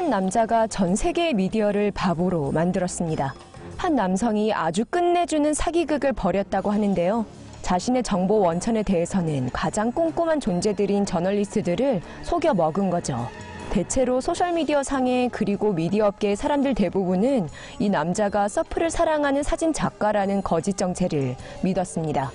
한 남자가 전 세계의 미디어를 바보로 만들었습니다. 한 남성이 아주 끝내주는 사기극을 벌였다고 하는데요. 자신의 정보 원천에 대해서는 가장 꼼꼼한 존재들인 저널리스트들을 속여 먹은 거죠. 대체로 소셜미디어 상에 그리고 미디어 업계의 사람들 대부분은 이 남자가 서프를 사랑하는 사진 작가라는 거짓 정체를 믿었습니다.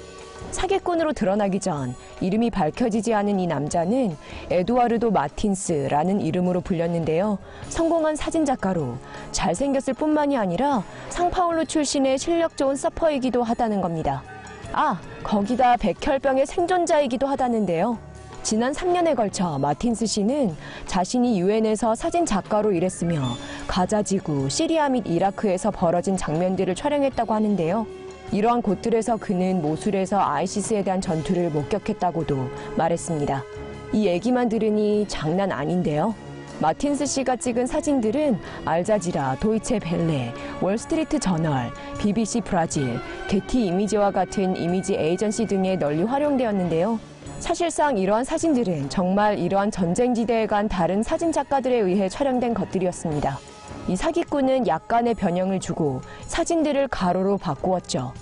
사기꾼으로 드러나기 전 이름이 밝혀지지 않은 이 남자는 에두아르도 마틴스라는 이름으로 불렸는데요. 성공한 사진작가로 잘생겼을 뿐만이 아니라 상파울루 출신의 실력 좋은 서퍼이기도 하다는 겁니다. 아, 거기다 백혈병의 생존자이기도 하다는데요. 지난 3년에 걸쳐 마틴스 씨는 자신이 유엔에서 사진 작가로 일했으며 가자지구, 시리아 및 이라크에서 벌어진 장면들을 촬영했다고 하는데요. 이러한 곳들에서 그는 모술에서 아이시스에 대한 전투를 목격했다고도 말했습니다. 이 얘기만 들으니 장난 아닌데요. 마틴스 씨가 찍은 사진들은 알자지라, 도이체 벨레, 월스트리트 저널, BBC 브라질, 게티 이미지와 같은 이미지 에이전시 등에 널리 활용되었는데요. 사실상 이러한 사진들은 정말 이러한 전쟁지대에 간 다른 사진 작가들에 의해 촬영된 것들이었습니다. 이 사기꾼은 약간의 변형을 주고 사진들을 가로로 바꾸었죠.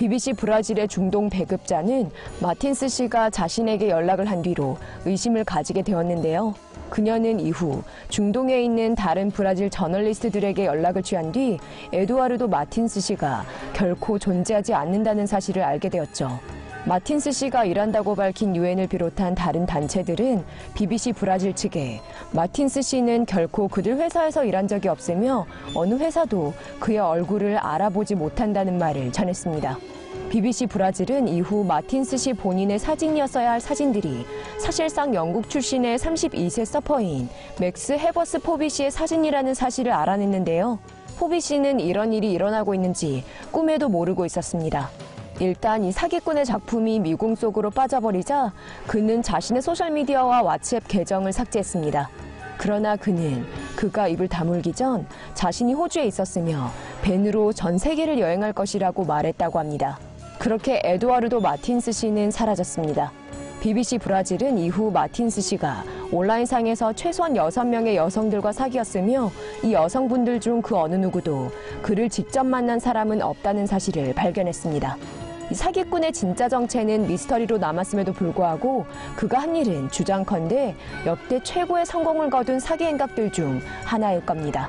BBC 브라질의 중동 배급자는 마틴스 씨가 자신에게 연락을 한 뒤로 의심을 가지게 되었는데요. 그녀는 이후 중동에 있는 다른 브라질 저널리스트들에게 연락을 취한 뒤 에두아르도 마틴스 씨가 결코 존재하지 않는다는 사실을 알게 되었죠. 마틴스 씨가 일한다고 밝힌 유엔을 비롯한 다른 단체들은 BBC 브라질 측에 마틴스 씨는 결코 그들 회사에서 일한 적이 없으며 어느 회사도 그의 얼굴을 알아보지 못한다는 말을 전했습니다. BBC 브라질은 이후 마틴스 씨 본인의 사진이었어야 할 사진들이 사실상 영국 출신의 32세 서퍼인 맥스 해버스 포비 씨의 사진이라는 사실을 알아냈는데요. 포비 씨는 이런 일이 일어나고 있는지 꿈에도 모르고 있었습니다. 일단 이 사기꾼의 작품이 미궁 속으로 빠져버리자 그는 자신의 소셜미디어와 왓츠앱 계정을 삭제했습니다. 그러나 그는 그가 입을 다물기 전 자신이 호주에 있었으며 벤으로 전 세계를 여행할 것이라고 말했다고 합니다. 그렇게 에두아르도 마틴스 씨는 사라졌습니다. BBC 브라질은 이후 마틴스 씨가 온라인상에서 최소한 6명의 여성들과 사귀었으며 이 여성분들 중 그 어느 누구도 그를 직접 만난 사람은 없다는 사실을 발견했습니다. 이 사기꾼의 진짜 정체는 미스터리로 남았음에도 불구하고 그가 한 일은 주장컨대 역대 최고의 성공을 거둔 사기 행각들 중 하나일 겁니다.